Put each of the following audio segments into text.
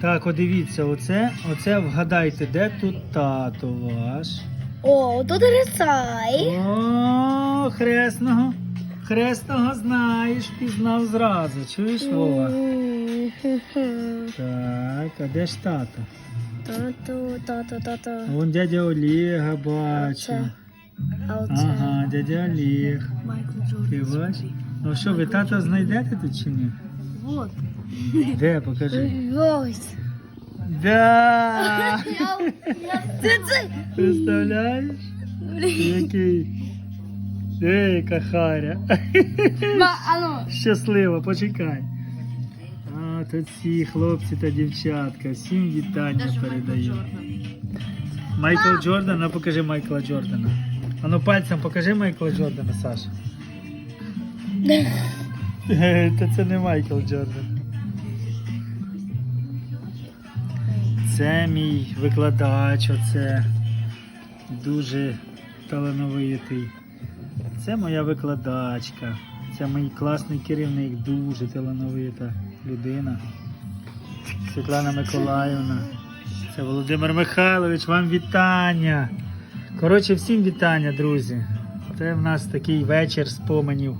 Так, от дивіться, оце, оце вгадайте, де тут тато ваш. О, тут рисай. О, хресного. Хресного знаєш, пізнав зразу. Чуєш, Вова? Так, а де ж тато? Тату, тату, тату. Вон дядя Олега бачу. Це. А оце. Ага, дядя Олег. Ти бачиш? Ну що, ви тата знайдете тут чи ні? Вот. Де, покажи. Ось. Да! Це це. Представляєш? Який? Ей, яка харя. Ма, ану. Щасливо, почекай. А, тут всі хлопці та дівчатка. Всім вітання передаю. Майкл Джордан, ну покажи Майкла Джордана. А ну пальцем покажи Майкла Джордана, Саша. Та це не Майкл Джордан. Це мій викладач, оце дуже талановитий. Це моя викладачка. Це мій класний керівник, дуже талановита людина. Світлана Миколаївна. Це Володимир Михайлович, вам вітання. Коротше, всім вітання, друзі. Це в нас такий вечір споменів.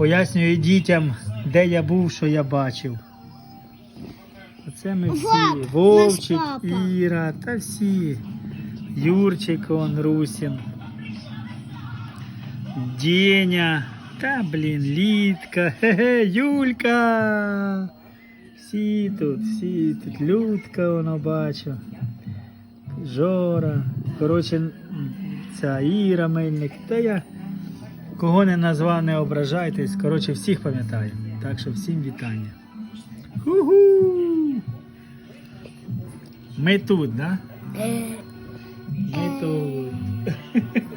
Пояснюю дітям, де я був, що я бачив. Оце ми всі. Вовчик. Іра, та всі. Юрчик, он, Русін. Деня. Та, блін, Літка. Хе-хе, Юлька. Всі тут, всі тут. Людка, воно бачу. Жора. Коротше, ця Іра Мельник. Та я кого не назвав, не ображайтесь. Коротше, всіх пам'ятаю. Так що всім вітання. Ху-ху! Ми тут, да? Е, Ми тут.